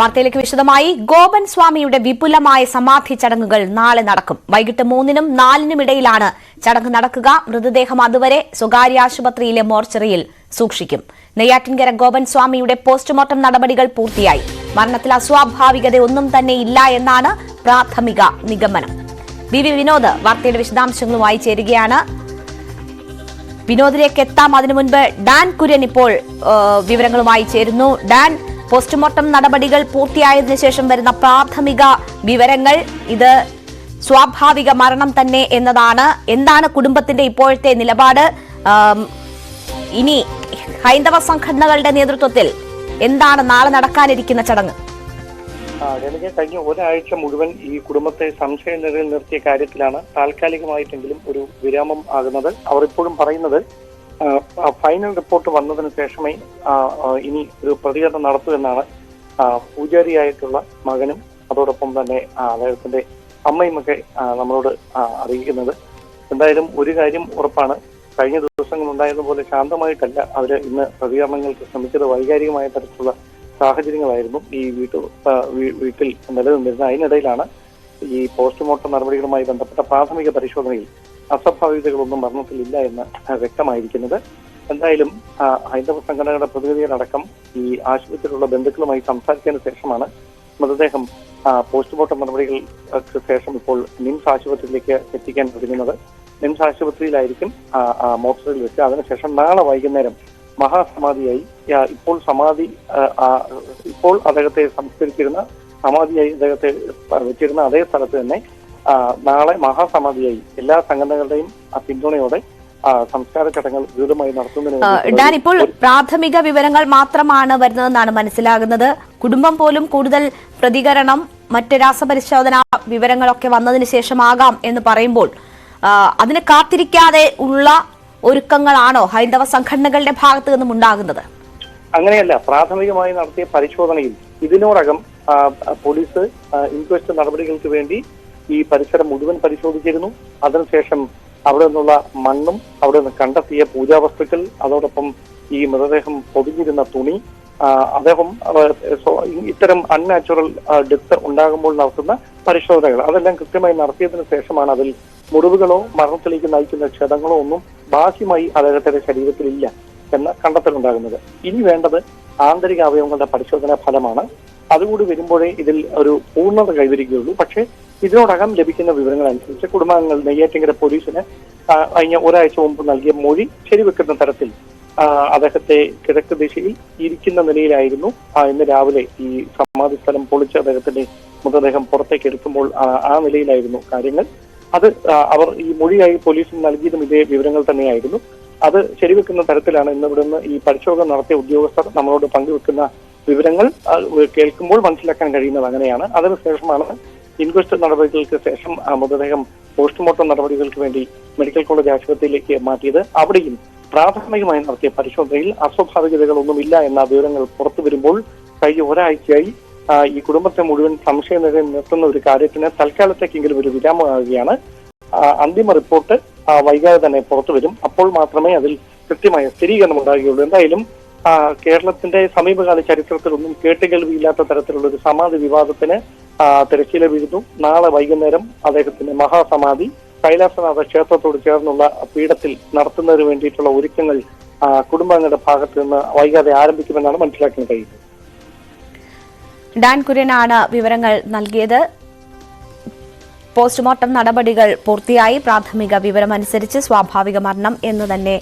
വാർത്തയിലേക്ക് വിശദമായി. ഗോപൻ സ്വാമിയുടെ വിപുലമായ സമാധി ചടങ്ങുകൾ നാളെ നടക്കും. വൈകിട്ട് മൂന്നിനും നാലിനും ഇടയിലാണ് ചടങ്ങ് നടക്കുക. മൃതദേഹം അതുവരെ സ്വകാര്യ ആശുപത്രിയിലെ മോർച്ചറിയിൽ സൂക്ഷിക്കും. നെയ്യാറ്റിൻകര ഗോപൻ സ്വാമിയുടെ പോസ്റ്റ്മോർട്ടം നടപടികൾ പൂർത്തിയായി. മരണത്തിൽ അസ്വാഭാവികത ഒന്നും തന്നെ ഇല്ല എന്നാണ് പ്രാഥമിക നിഗമനം. വി വി വിനോദ് വാർത്തയുടെ വിശദാംശങ്ങളുമായി ചേരുകയാണ്. വിനോദിലേക്ക് എത്താം. അതിനു മുൻപ് ഡാൻ കുര്യൻ ഇപ്പോൾ വിവരങ്ങളുമായി ചേരുന്നു. ഡാൻ പോസ്റ്റ്മോർട്ടം നടപടികൾ പൂർത്തിയായതിനു ശേഷം വരുന്ന പ്രാഥമിക വിവരങ്ങൾ. ഇത് സ്വാഭാവിക മരണം തന്നെ എന്നതാണ്. എന്താണ് കുടുംബത്തിന്റെ ഇപ്പോഴത്തെ നിലപാട്? ഇനി ഹൈന്ദവ സംഘടനകളുടെ നേതൃത്വത്തിൽ എന്താണ് നാളെ നടക്കാനിരിക്കുന്ന ചടങ്ങ്? കഴിഞ്ഞ ഒരാഴ്ച മുഴുവൻ ഈ കുടുംബത്തെ സംശയനിലയിൽ നിർത്തിയ കാര്യത്തിലാണ് താൽക്കാലികമായിട്ടെങ്കിലും ഒരു വിരാമം ആകുന്നത്. അവർ ഇപ്പോഴും പറയുന്നത് ഫൈനൽ റിപ്പോർട്ട് വന്നതിന് ശേഷമേ ഇനി ഒരു പ്രതികരണം നടത്തൂ എന്നാണ് പൂജാരിയായിട്ടുള്ള മകനും അതോടൊപ്പം തന്നെ അദ്ദേഹത്തിന്റെ അമ്മയുമൊക്കെ നമ്മളോട് അറിയിക്കുന്നത്. എന്തായാലും ഒരു കാര്യം ഉറപ്പാണ്. കഴിഞ്ഞ ദിവസങ്ങൾ ഉണ്ടായതുപോലെ ശാന്തമായിട്ടല്ല. അവർ ഇന്ന് പ്രതികരണങ്ങൾക്ക് ശ്രമിച്ചത് വൈകാരികമായ തരത്തിലുള്ള സാഹചര്യങ്ങളായിരുന്നു ഈ വീട്ടു വീട്ടിൽ നിലനിന്നിരുന്നത്. അതിനിടയിലാണ് ഈ പോസ്റ്റ്മോർട്ടം നടപടികളുമായി ബന്ധപ്പെട്ട പ്രാഥമിക പരിശോധനയിൽ അസ്വാഭാവികതകളൊന്നും മരണത്തിലില്ല എന്ന് വ്യക്തമായിരിക്കുന്നത്. എന്തായാലും ഹൈന്ദവ സംഘടനകളുടെ പ്രതിനിധികളടക്കം ഈ ആശുപത്രിയിലുള്ള ബന്ധുക്കളുമായി സംസാരിച്ചതിന് ശേഷമാണ് മൃതദേഹം പോസ്റ്റ്മോർട്ടം നടപടികൾക്ക് ശേഷം ഇപ്പോൾ നിംസ് ആശുപത്രിയിലേക്ക് എത്തിക്കാൻ ഒരുങ്ങുന്നത്. നിംസ് ആശുപത്രിയിലായിരിക്കും മോർച്ചറിയിൽ വെച്ച്. അതിനുശേഷം നാളെ വൈകുന്നേരം മഹാസമാധിയായി ഇപ്പോൾ സമാധി ഇപ്പോൾ അദ്ദേഹത്തെ സംസ്കരിച്ചിരുന്ന സമാധിയായി അദ്ദേഹത്തെ വെച്ചിരുന്ന അതേ സ്ഥലത്ത് തന്നെ നാളെ മഹാസമാധിയായി എല്ലാ സംഘടനകളുടെയും പിന്തുണയോടെ സംസ്കാര ചടങ്ങുകൾ വിപുലമായി നടത്തുന്നതിന് ഡാൻ ഇപ്പോൾ പ്രാഥമിക വിവരങ്ങൾ മാത്രമാണ് വരുന്നതെന്നാണ് മനസ്സിലാകുന്നത്. കുടുംബം പോലും കൂടുതൽ പ്രതികരണം മറ്റ് രാസപരിശോധന വിവരങ്ങളൊക്കെ വന്നതിന് ശേഷമാകാം എന്ന് പറയുമ്പോൾ അതിന് കാത്തിരിക്കാതെ ഉള്ള ഒരുക്കങ്ങളാണോ ഹൈന്ദവ സംഘടനകളുടെ ഭാഗത്തു നിന്നും ഉണ്ടാകുന്നത്? അങ്ങനെയല്ല പ്രാഥമികമായി നടത്തിയ പരിശോധനയിൽ ഇതിനോടകം പോലീസ് ഇൻക്വസ്റ്റ് നടപടികൾക്ക് വേണ്ടി ഈ പരിസരം മുഴുവൻ പരിശോധിച്ചിരുന്നു. അതിനുശേഷം അവിടെ നിന്നുള്ള മണ്ണും അവിടെ നിന്ന് കണ്ടെത്തിയ പൂജാവസ്തുക്കൾ അതോടൊപ്പം ഈ മൃതദേഹം പൊതിഞ്ഞിരുന്ന തുണി അദ്ദേഹം ഇത്തരം അൺനാച്ചുറൽ ഡെത്ത് ഉണ്ടാകുമ്പോൾ നടത്തുന്ന പരിശോധനകൾ. അതെല്ലാം കൃത്യമായി നടത്തിയതിനു ശേഷമാണ് അതിൽ മുറിവുകളോ മരണത്തിലേക്ക് നയിക്കുന്ന ക്ഷതങ്ങളോ ഒന്നും ബാഹ്യമായി അദ്ദേഹത്തിന്റെ ശരീരത്തിലില്ല എന്ന കണ്ടെത്തലുണ്ടാകുന്നത്. ഇനി വേണ്ടത് ആന്തരിക അവയവങ്ങളുടെ പരിശോധനാ ഫലമാണ്. അതുകൂടി വരുമ്പോഴേ ഇതിൽ ഒരു പൂർണത കൈവരിക്കുകയുള്ളൂ. പക്ഷേ ഇതിനോടകം ലഭിക്കുന്ന വിവരങ്ങൾ അനുസരിച്ച് കുടുംബാംഗങ്ങൾ നെയ്യാറ്റിങ്കര പോലീസിന് കഴിഞ്ഞ ഒരാഴ്ച മുമ്പ് നൽകിയ മൊഴി ശരിവെക്കുന്ന തരത്തിൽ അദ്ദേഹത്തെ കിഴക്ക് ദിശയിൽ ഇരിക്കുന്ന നിലയിലായിരുന്നു. ഇന്ന് രാവിലെ ഈ സമാധി സ്ഥലം പൊളിച്ച് അദ്ദേഹത്തിന്റെ മൃതദേഹം പുറത്തേക്ക് എടുക്കുമ്പോൾ ആ നിലയിലായിരുന്നു കാര്യങ്ങൾ. അത് അവർ ഈ മൊഴിയായി പോലീസിന് നൽകിയതും ഇതേ വിവരങ്ങൾ തന്നെയായിരുന്നു. അത് ശരിവെക്കുന്ന തരത്തിലാണ് ഇന്ന് ഇവിടുന്ന് ഈ പരിശോധന നടത്തിയ ഉദ്യോഗസ്ഥർ നമ്മളോട് പങ്കുവെക്കുന്ന വിവരങ്ങൾ കേൾക്കുമ്പോൾ മനസ്സിലാക്കാൻ കഴിയുന്നത് അങ്ങനെയാണ്. അതിനുശേഷമാണ് ഇൻക്വസ്റ്റ് നടപടികൾക്ക് ശേഷം മൃതദേഹം പോസ്റ്റ്മോർട്ടം നടപടികൾക്ക് വേണ്ടി മെഡിക്കൽ കോളേജ് ആശുപത്രിയിലേക്ക് മാറ്റിയത് അവിടെയും പ്രാഥമികമായി നടത്തിയ പരിശോധനയിൽ അസ്വാഭാവികതകളൊന്നുമില്ല എന്ന വിവരങ്ങൾ പുറത്തു വരുമ്പോൾ കഴിഞ്ഞ ഒരാഴ്ചയായി ഈ കുടുംബത്തെ മുഴുവൻ സംശയനിലയിൽ നിർത്തുന്ന ഒരു കാര്യത്തിന് തൽക്കാലത്തേക്കെങ്കിലും ഒരു വിരാമമാകുകയാണ്. അന്തിമ റിപ്പോർട്ട് വൈകാതെ തന്നെ പുറത്തു വരും. അപ്പോൾ മാത്രമേ അതിൽ കൃത്യമായ സ്ഥിരീകരണം ഉണ്ടാകുകയുള്ളൂ. എന്തായാലും കേരളത്തിന്റെ സമീപകാല ചരിത്രത്തിലൊന്നും കേട്ടുകേൾവിയില്ലാത്ത തരത്തിലുള്ള ഒരു സമാധി വിവാദത്തിന് തിരശ്ശീല വീഴുന്നു. നാളെ വൈകുന്നേരം അദ്ദേഹത്തിന്റെ മഹാസമാധി. കൈലാസനാഥ ക്ഷേത്രത്തോട് ചേർന്നുള്ള പീഠത്തിൽ നടത്തുന്നതിന് വേണ്ടിയിട്ടുള്ള ഒരുക്കങ്ങൾ കുടുംബാംഗങ്ങളുടെ ഭാഗത്ത് നിന്ന് വൈകാതെ ആരംഭിക്കുമെന്നാണ് മനസ്സിലാക്കാൻ കഴിയുന്നത്. ഡാൻ കുര്യനാണ് വിവരങ്ങൾ നൽകിയത്. പോസ്റ്റ്മോർട്ടം നടപടികൾ പൂർത്തിയായി. പ്രാഥമിക വിവരമനുസരിച്ച് സ്വാഭാവിക മരണം എന്ന് തന്നെ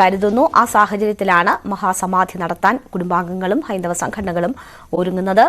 കരുതുന്നു. ആ സാഹചര്യത്തിലാണ് മഹാസമാധി നടത്താൻ കുടുംബാംഗങ്ങളും ഹൈന്ദവ സംഘടനകളും ഒരുങ്ങുന്നത്.